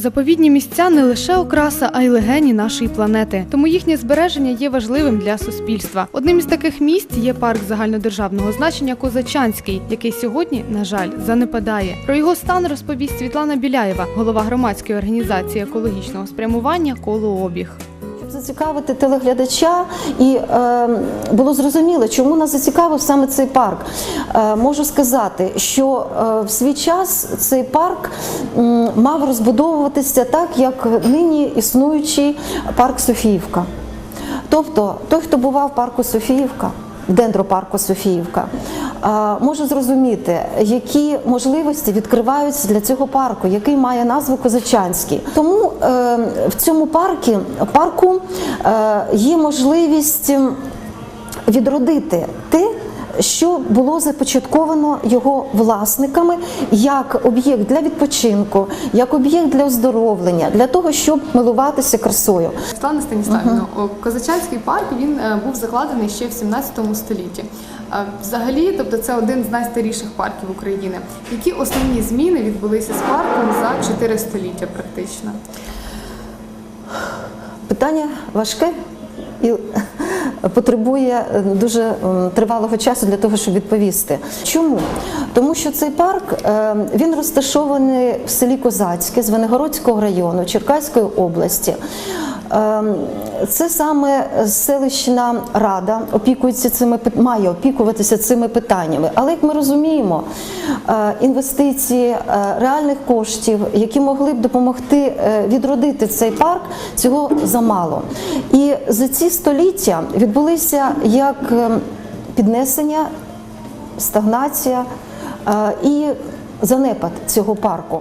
Заповідні місця не лише окраса, а й легені нашої планети. Тому їхнє збереження є важливим для суспільства. Одним із таких місць є парк загальнодержавного значення Козачанський, який сьогодні, на жаль, занепадає. Про його стан розповість Світлана Біляєва, голова громадської організації екологічного спрямування Колообіг. Зацікавити телеглядача і е, було зрозуміло, чому нас зацікавив саме цей парк. Е, можу сказати, що е, в свій час цей парк м, мав розбудовуватися так, як нині існуючий парк Софіївка. Тобто, той, хто бував в парку Софіївка, в дендропарку Софіївка, можу зрозуміти, які можливості відкриваються для цього парку, який має назву Козачанський. Тому е, в цьому парку, парку е, є можливість відродити те. Що було започатковано його власниками як об'єкт для відпочинку, як об'єкт для оздоровлення, для того, щоб милуватися красою. Світлана Станіславівна, Козачанський парк він е, був закладений ще в 17 столітті. Взагалі, тобто це один з найстаріших парків України. Які основні зміни відбулися з парком за 4 століття, практично? Питання важке і потребує дуже тривалого часу для того, щоб відповісти. Чому? Тому що цей парк е, він розташований в селі Козацьке з Венегородського району Черкаської області. Е, Це саме селищна рада опікується цими має опікуватися цими питаннями. Але як ми розуміємо, е, інвестиції е, реальних коштів, які могли б допомогти е, відродити цей парк, цього замало. І за ці століття відбулися як е, піднесення, стагнація е, і занепад цього парку.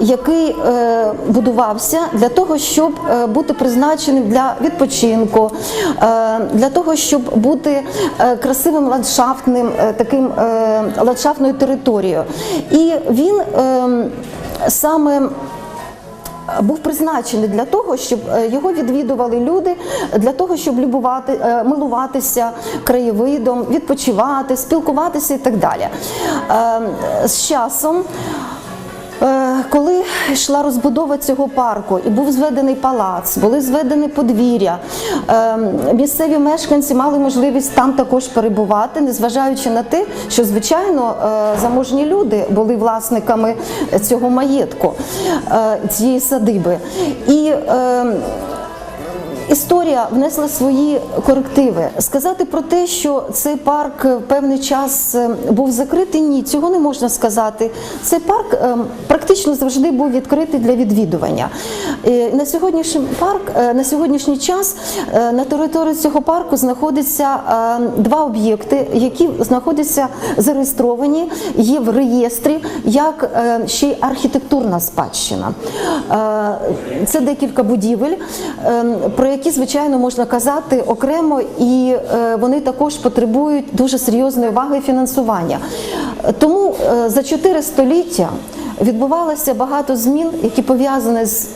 Який е, будувався для того, щоб е, бути призначеним для відпочинку, е, для того, щоб бути красивим ландшафтним таким ландшафтною територією. І він саме був призначений для того, щоб його відвідували люди, для того, щоб любувати, милуватися краєвидом, відпочивати, спілкуватися і так далі. З часом. Коли йшла розбудова цього парку і був зведений палац, були зведені подвір'я, е, місцеві мешканці мали можливість там також перебувати, незважаючи на те, що звичайно е, заможні люди були власниками цього маєтку, е, цієї садиби. І е, Історія внесла свої корективи. Сказати про те, що цей парк певний час е, був закритий, ні, цього не можна сказати. Цей парк е, практично завжди був відкритий для відвідування. Е, На сьогоднішній парк на сьогоднішній час на території цього парку знаходяться два об'єкти, які знаходяться зареєстровані, є в реєстрі як ще й архітектурна спадщина. Це декілька будівель, про які, звичайно, можна казати окремо, і е, вони також потребують дуже серйозної уваги і фінансування. Тому е, за чотири століття відбувалося багато змін, які пов'язані з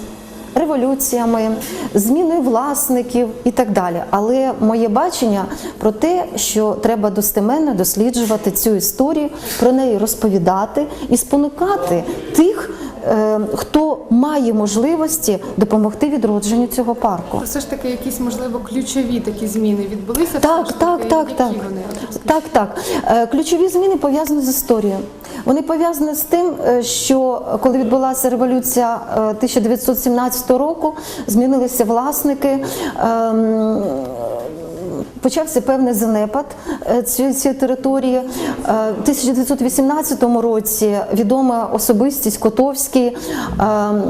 революціями, зміною власників і так далі. Але моє бачення про те, що треба достеменно досліджувати цю історію, про неї розповідати і спонукати тих, хто має можливості допомогти відродженню цього парку. Все ж таки, якісь можливо ключові такі зміни відбулися. Так, так, так, так. Так, так. Е, Ключові зміни пов'язані з історією. Вони пов'язані з тим, е, що коли відбулася революція е, 1917 року, змінилися власники. Почався певний занепад е, цієї території. У В 1918 році відома особистість Котовський ем,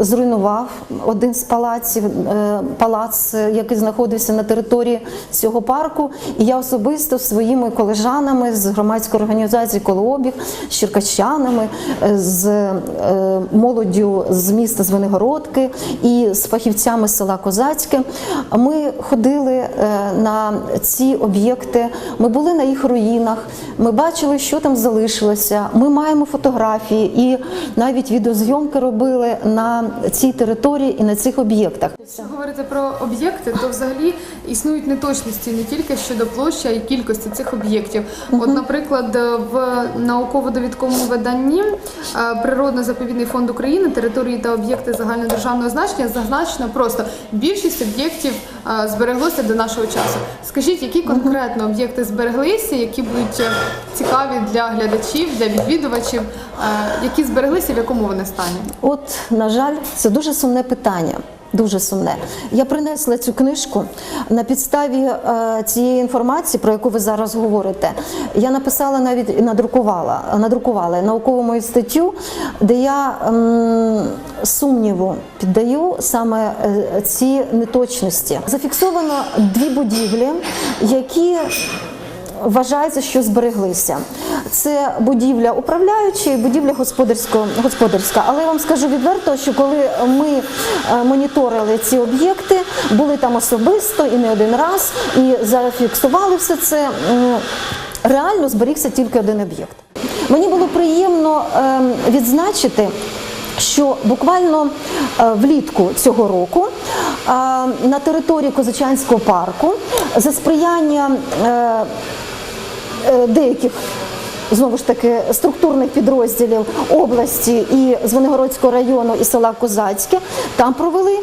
зруйнував один з палаців, е, палац, який знаходився на території цього парку. І я особисто своїми колежанами з громадської організації Колообіг, з черкащанами, е, з е, молоддю з міста Звенигородки і з фахівцями села Козацьке. Ми ходили на ці об'єкти, ми були на їх руїнах, ми бачили, що там залишилося. Ми маємо фотографії і навіть відеозйомки робили на на цій території і на цих об'єктах. Якщо говорити про об'єкти, то взагалі існують неточності не тільки щодо площі, а й кількості цих об'єктів. От, наприклад, в науково-довідковому виданні е, Природно-заповідний фонд України території та об'єкти загальнодержавного значення зазначено просто більшість об'єктів е, збереглося до нашого часу. Скажіть, які конкретно об'єкти збереглися, які будуть е, цікаві для глядачів, для відвідувачів, які збереглися, в якому вони стані? От, на жаль, це дуже сумне питання. Дуже сумне. Я принесла цю книжку на підставі е, цієї інформації, про яку ви зараз говорите. Я написала навіть і надрукувала, надрукувала наукову мою статтю, де я ем, сумніву піддаю саме е, ці неточності. Зафіксовано дві будівлі, які Вважається, що збереглися. Це будівля управляюча і будівля господарська. Але я вам скажу відверто, що коли ми е, моніторили ці об'єкти, були там особисто і не один раз, і зафіксували все це. Реально зберігся тільки один об'єкт. Мені було приємно ем, відзначити, що буквально е, влітку цього року е, на території Козачанського парку за сприяння деяких. Знову ж таки, структурних підрозділів області і Звенигородського району і села Козацьке там провели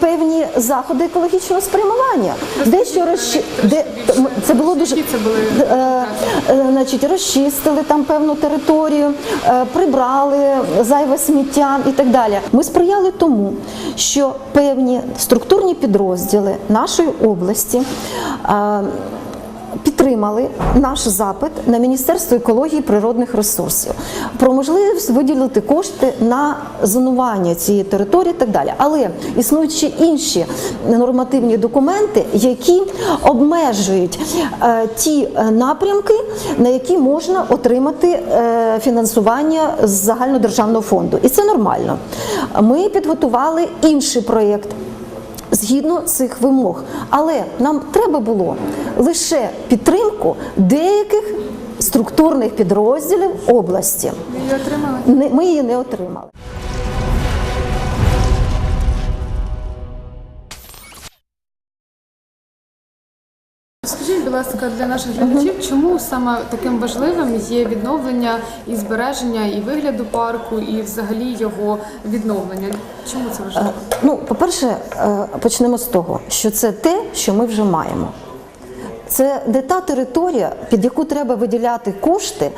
певні заходи екологічного спрямування. Дещо розчи... де... це було дуже Е, е, значить, розчистили там певну територію, е, прибрали зайве сміття і так далі. Ми сприяли тому, що певні структурні підрозділи нашої області. Підтримали наш запит на Міністерство екології природних ресурсів про можливість виділити кошти на зонування цієї території і так далі. Але існують ще інші нормативні документи, які обмежують е, ті е, напрямки, на які можна отримати е, фінансування з загальнодержавного фонду. І це нормально. Ми підготували інший проєкт згідно цих вимог. Але нам треба було лише підтримку деяких структурних підрозділів області. Ми її не отримали. Будь ласка, для наших глядачів, чому саме таким важливим є відновлення і збереження і вигляду парку, і взагалі його відновлення? Чому це важливо? Ну, по-перше, е, почнемо з того, що це те, що ми вже маємо. Це не та територія, під яку треба виділяти кошти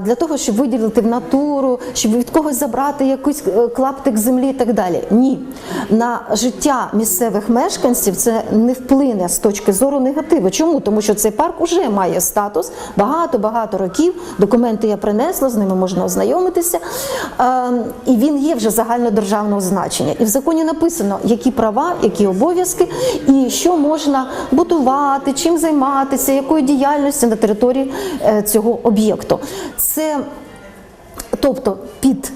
для того, щоб виділити в натуру, щоб від когось забрати якийсь е, клаптик землі і так далі. Ні, на життя місцевих мешканців це не вплине з точки зору негативу. Чому? Тому що цей парк уже має статус багато-багато років. Документи я принесла, з ними можна ознайомитися. А, і він є вже загальнодержавного значення. І в законі написано, які права, які обов'язки, і що можна будувати, чим займатися, якою діяльністю на території е, цього об'єкту. Це тобто під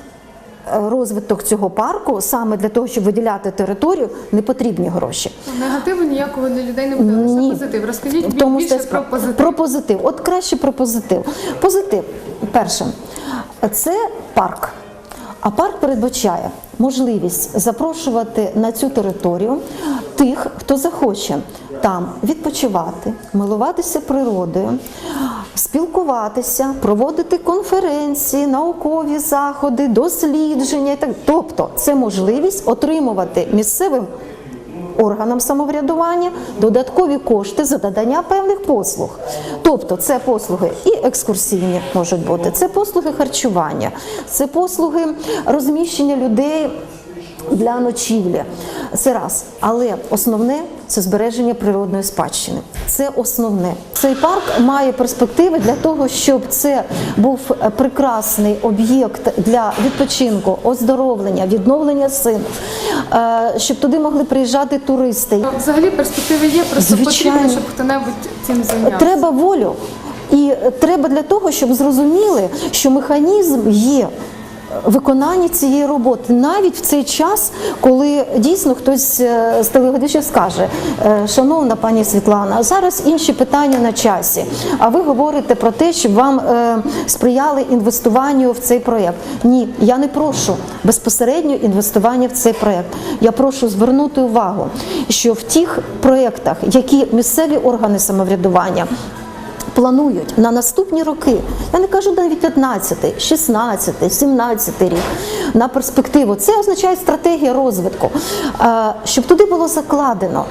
е, розвиток цього парку, саме для того, щоб виділяти територію, не потрібні гроші. Негативу ніякого для людей не буде, лише Ні. позитив. Розкажіть тому більше про позитив. Про позитив. От краще про позитив. Позитив. Перше, це парк. А парк передбачає можливість запрошувати на цю територію тих, хто захоче там відпочивати, милуватися природою, спілкуватися, проводити конференції, наукові заходи, дослідження. Тобто це можливість отримувати місцевим органам самоврядування додаткові кошти за надання певних послуг. Тобто це послуги і екскурсійні можуть бути, це послуги харчування, це послуги розміщення людей. Для ночівлі це раз, але основне це збереження природної спадщини. Це основне. Цей парк має перспективи для того, щоб це був прекрасний об'єкт для відпочинку, оздоровлення, відновлення сил, е, щоб туди могли приїжджати туристи. Взагалі перспективи є, просто Звичайно. потрібно, щоб хто-небудь цим зайнявся. Треба волю. І треба для того, щоб зрозуміли, що механізм є. Виконанні цієї роботи, навіть в цей час, коли дійсно хтось е, з телеглядачів скаже, е, шановна пані Світлана, зараз інші питання на часі. А ви говорите про те, щоб вам е, сприяли інвестуванню в цей проєкт. Ні, я не прошу безпосередньо інвестування в цей проєкт. Я прошу звернути увагу, що в тих проєктах, які місцеві органи самоврядування планують на наступні роки, я не кажу навіть 15, 16, 17 рік, на перспективу. Це означає стратегія розвитку, Е, щоб туди було закладено.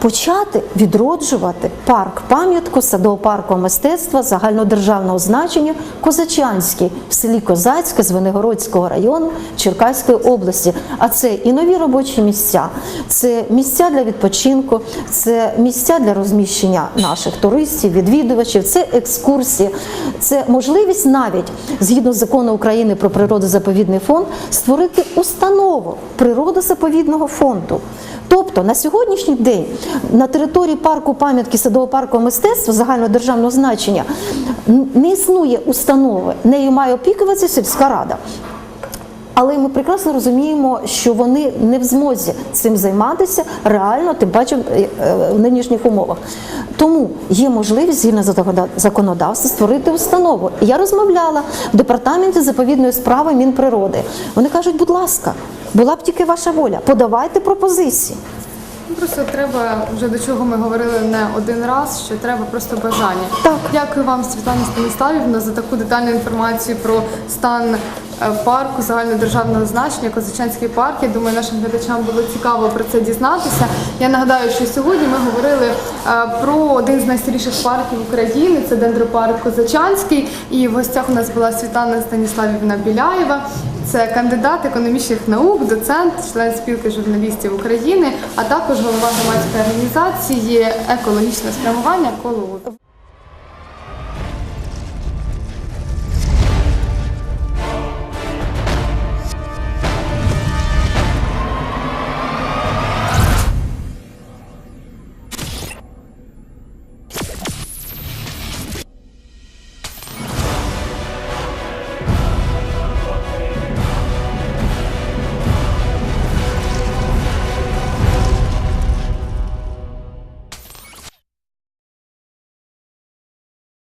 Почати відроджувати парк пам'ятку садово-паркового мистецтва загальнодержавного значення Козачанський в селі Козацьке Звенигородського району Черкаської області. А це і нові робочі місця, це місця для відпочинку, це місця для розміщення наших туристів, відвідувачів, це екскурсії, це можливість навіть згідно закону України про природозаповідний фонд створити установу природозаповідного фонду. Тобто на сьогоднішній день на території парку пам'ятки садово-паркового мистецтва загальнодержавного значення не існує установи, нею має опікуватися сільська рада. Але ми прекрасно розуміємо, що вони не в змозі цим займатися реально, тим паче е, е, в нинішніх умовах. Тому є можливість згідно законодавства створити установу. Я розмовляла в департаменті заповідної справи Мінприроди. Вони кажуть, будь ласка, була б тільки ваша воля, подавайте пропозиції. Ну, Просто треба вже до чого ми говорили не один раз, що треба просто бажання. Так. Дякую вам, Світлана Станіславівна, за таку детальну інформацію про стан е, парку загальнодержавного значення Козачанський парк. Я думаю, нашим глядачам було цікаво про це дізнатися. Я нагадаю, що сьогодні ми говорили е, про один з найстаріших парків України. Це дендропарк Козачанський. І в гостях у нас була Світлана Станіславівна Біляєва. Це кандидат економічних наук, доцент, член спілки журналістів України, а також голова громадської організації екологічне спрямування коло.